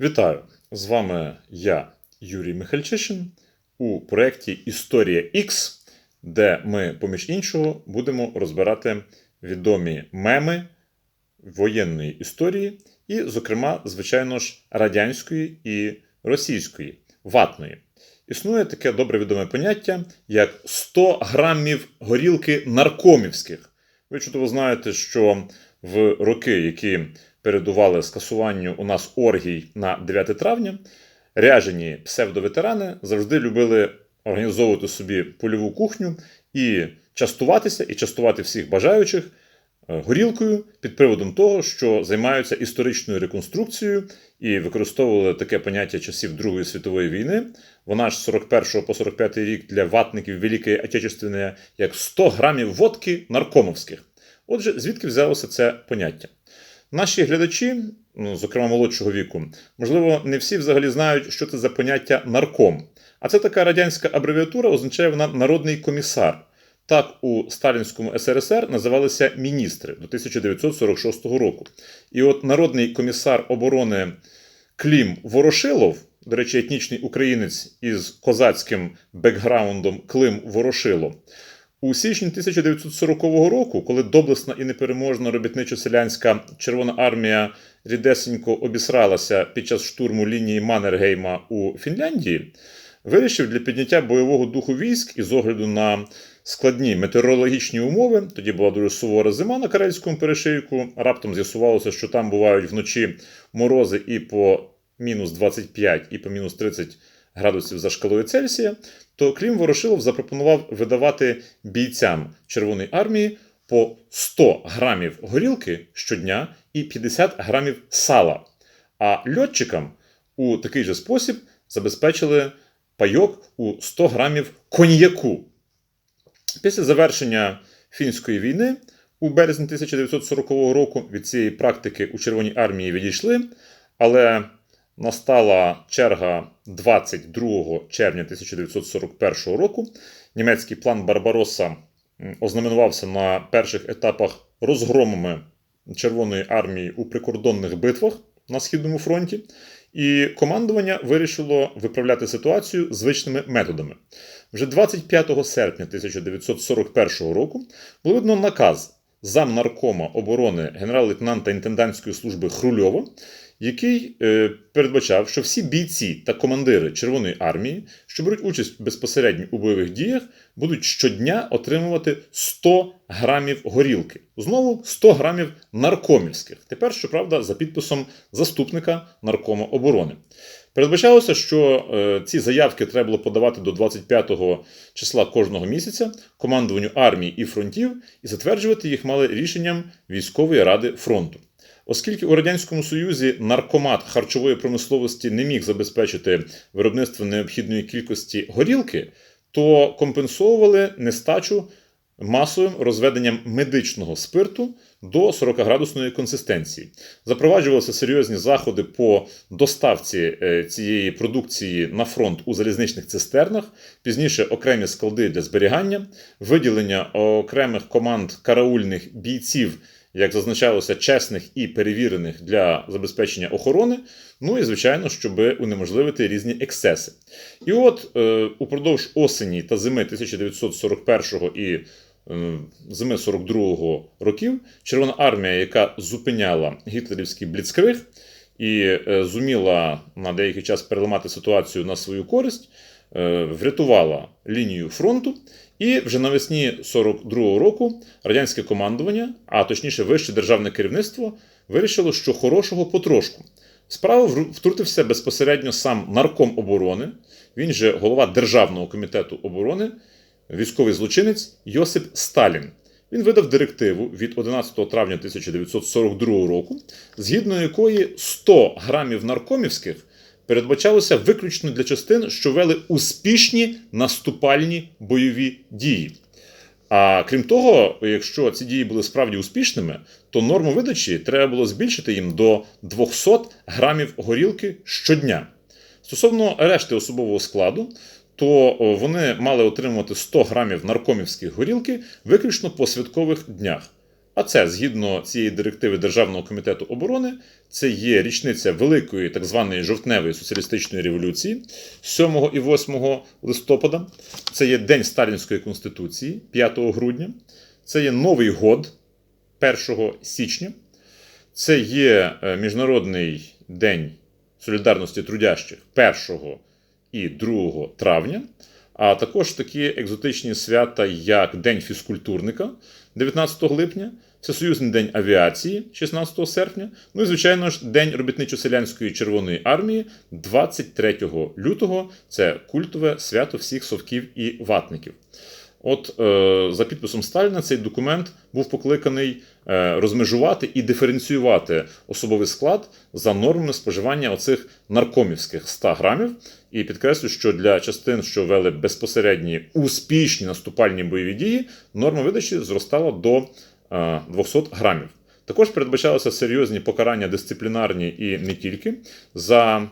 Вітаю! З вами я, Юрій Михальчишин, у проєкті Історія X, де ми, поміж іншого, будемо розбирати відомі меми воєнної історії, і, зокрема, звичайно ж, радянської і російської, ватної. Існує таке добре відоме поняття, як 100 грамів горілки наркомівських. Ви чудово знаєте, що в роки, які передували скасуванню у нас оргій на 9 травня, ряжені псевдоветерани завжди любили організовувати собі польову кухню і частуватися, і частувати всіх бажаючих е, горілкою під приводом того, що займаються історичною реконструкцією і використовували таке поняття часів Другої світової війни. Вона ж з 41 по 45 рік для ватників Великої Отечественної як 100 грамів водки наркомовських. Отже, звідки взялося це поняття? Наші глядачі, ну, зокрема молодшого віку, можливо, не всі взагалі знають, що це за поняття нарком. А це така радянська абревіатура, означає вона народний комісар. Так у Сталінському СРСР називалися міністри до 1946 року. І от народний комісар оборони Клім Ворошилов, до речі, етнічний українець із козацьким бекграундом Клим Ворошило, у січні 1940 року, коли доблесна і непереможна робітничо-селянська Червона армія рідесенько обісралася під час штурму лінії Маннергейма у Фінляндії, вирішив для підняття бойового духу військ і з огляду на складні метеорологічні умови, тоді була дуже сувора зима на Карельському перешийку. Раптом з'ясувалося, що там бувають вночі морози і по мінус 25, і по мінус 30 градусів за шкалою Цельсія, то Клім Ворошилов запропонував видавати бійцям Червоної армії по 100 грамів горілки щодня і 50 грамів сала. А льотчикам у такий же спосіб забезпечили пайок у 100 грамів коньяку. Після завершення фінської війни у березні 1940 року від цієї практики у Червоній армії відійшли, але настала черга 22 червня 1941 року. Німецький план Барбаросса ознаменувався на перших етапах розгромами Червоної армії у прикордонних битвах на Східному фронті. І командування вирішило виправляти ситуацію звичними методами. Вже 25 серпня 1941 року було видно наказ замнаркома оборони генерал-лейтенанта інтендантської служби Хрульова, який е, передбачав, що всі бійці та командири Червоної армії, що беруть участь безпосередньо у бойових діях, будуть щодня отримувати 100 грамів горілки. Знову 100 грамів наркомівських. Тепер, щоправда, за підписом заступника наркома оборони. Передбачалося, що е, ці заявки треба було подавати до 25 числа кожного місяця командуванню армії і фронтів, і затверджувати їх мали рішенням військової ради фронту. Оскільки у Радянському Союзі наркомат харчової промисловості не міг забезпечити виробництво необхідної кількості горілки, то компенсовували нестачу масовим розведенням медичного спирту до 40-градусної консистенції. Запроваджувалися серйозні заходи по доставці е, цієї продукції на фронт у залізничних цистернах, пізніше окремі склади для зберігання, виділення окремих команд караульних бійців як зазначалося, чесних і перевірених для забезпечення охорони. Ну і, звичайно, щоб унеможливити різні ексцеси. І от е, упродовж осені та зими 1941 і е, зими 42-го років Червона армія, яка зупиняла гітлерівський бліцкриг і е, зуміла на деякий час переламати ситуацію на свою користь, врятувала лінію фронту. І вже навесні 42-го року радянське командування, а точніше вище державне керівництво, вирішило, що хорошого потрошку. Справу втрутився безпосередньо сам нарком оборони, він же голова Державного комітету оборони, військовий злочинець Йосип Сталін. Він видав директиву від 11 травня 1942 року, згідно якої 100 грамів наркомівських передбачалося виключно для частин, що вели успішні наступальні бойові дії. А крім того, якщо ці дії були справді успішними, то норму видачі треба було збільшити їм до 200 грамів горілки щодня. Стосовно решти особового складу, то вони мали отримувати 100 грамів наркомівських горілки виключно по святкових днях. А це згідно цієї директиви Державного комітету оборони, це є річниця великої так званої жовтневої соціалістичної революції 7 і 8 листопада. Це є День Сталінської конституції 5 грудня. Це є Новий год 1 січня. Це є е, Міжнародний день солідарності трудящих 1 і 2 травня, а також такі екзотичні свята, як День фізкультурника 19 липня, Всесоюзний день авіації 16 серпня, ну і, звичайно ж, День робітничо-селянської Червоної армії 23 лютого. Це культове свято всіх совків і ватників. От е, за підписом Сталіна цей документ був покликаний е, розмежувати і диференціювати особовий склад за нормами споживання оцих наркомівських 100 грамів. І підкреслю, що для частин, що вели безпосередні успішні наступальні бойові дії, норма видачі зростала до е, 200 грамів. Також передбачалися серйозні покарання дисциплінарні і не тільки за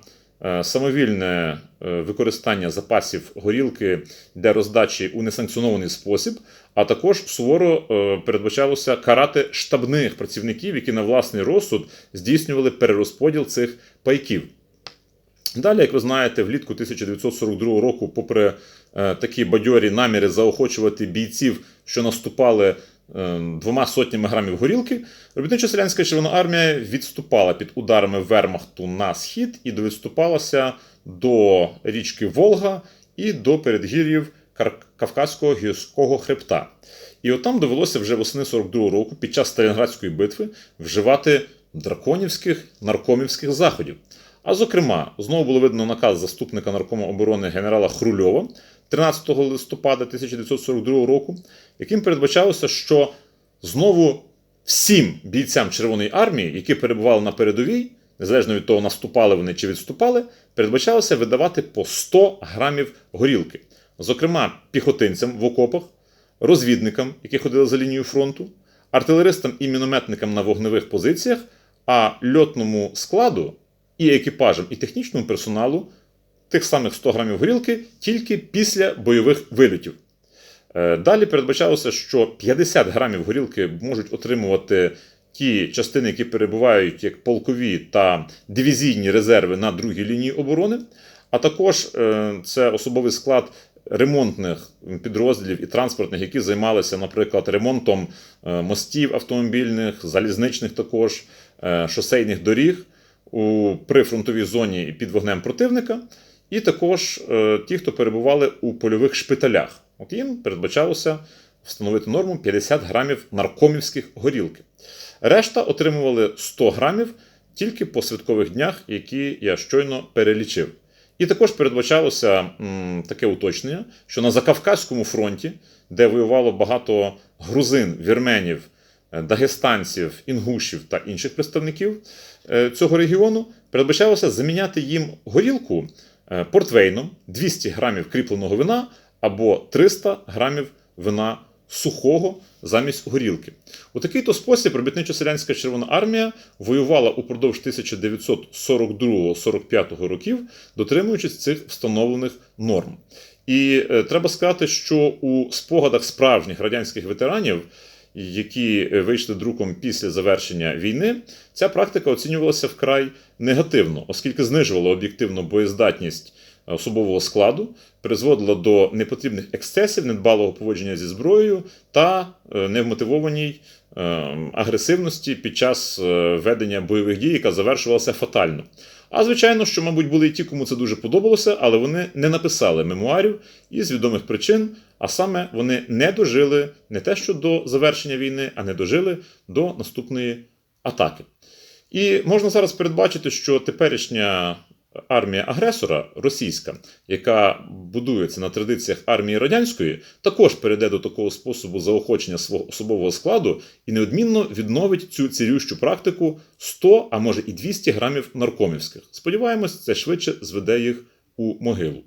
самовільне е, використання запасів горілки для роздачі у несанкціонований спосіб, а також суворо е, передбачалося карати штабних працівників, які на власний розсуд здійснювали перерозподіл цих пайків. Далі, як ви знаєте, влітку 1942 року, попри е, такі бадьорі наміри заохочувати бійців, що наступали е, двома сотнями грамів горілки, робітничо-селянська Червона армія відступала під ударами Вермахту на схід і довідступалася до річки Волга і до передгір'їв Кавказького гірського хребта. І от там довелося вже восени 42 року під час Сталінградської битви вживати драконівських наркомівських заходів. А зокрема, знову було видно наказ заступника наркома оборони генерала Хрульова 13 листопада 1942 року, яким передбачалося, що знову всім бійцям Червоної армії, які перебували на передовій, незалежно від того, наступали вони чи відступали, передбачалося видавати по 100 грамів горілки. Зокрема, піхотинцям в окопах, розвідникам, які ходили за лінією фронту, артилеристам і мінометникам на вогневих позиціях, а льотному складу і екіпажам, і технічному персоналу тих самих 100 грамів горілки тільки після бойових вильотів. Е, Далі передбачалося, що 50 грамів горілки можуть отримувати ті частини, які перебувають як полкові та дивізійні резерви на другій лінії оборони, а також е, це особовий склад ремонтних підрозділів і транспортних, які займалися, наприклад, ремонтом е, мостів автомобільних, залізничних також, шосейних доріг у прифронтовій зоні під вогнем противника, і також е, ті, хто перебували у польових шпиталях. От їм передбачалося встановити норму 50 грамів наркомівських горілки. Решта отримували 100 грамів тільки по святкових днях, які я щойно перелічив. І також передбачалося м, таке уточнення, що на Закавказькому фронті, де воювало багато грузин, вірменів, дагестанців, інгушів та інших представників е, цього регіону, передбачалося заміняти їм горілку е, портвейном 200 грамів кріпленого вина або 300 грамів вина сухого замість горілки. У такий то спосіб робітничо-селянська Червона армія воювала упродовж 1942-45 років, дотримуючись цих встановлених норм. І е, треба сказати, що у спогадах справжніх радянських ветеранів, які е, вийшли друком після завершення війни, ця практика оцінювалася вкрай негативно, оскільки знижувала об'єктивну боєздатність особового складу, призводила до непотрібних ексцесів, недбалого поводження зі зброєю та е, невмотивованій е, агресивності під час е, ведення бойових дій, яка завершувалася фатально. А звичайно, що, мабуть, були і ті, кому це дуже подобалося, але вони не написали мемуарів із відомих причин, а саме вони не дожили не те, що до завершення війни, а не дожили до наступної атаки. І можна зараз передбачити, що теперішня армія агресора російська, яка будується на традиціях армії радянської, також перейде до такого способу заохочення свого особового складу і неодмінно відновить цю цірющу практику 100, а може і 200 грамів наркомівських. Сподіваємось, це швидше зведе їх у могилу.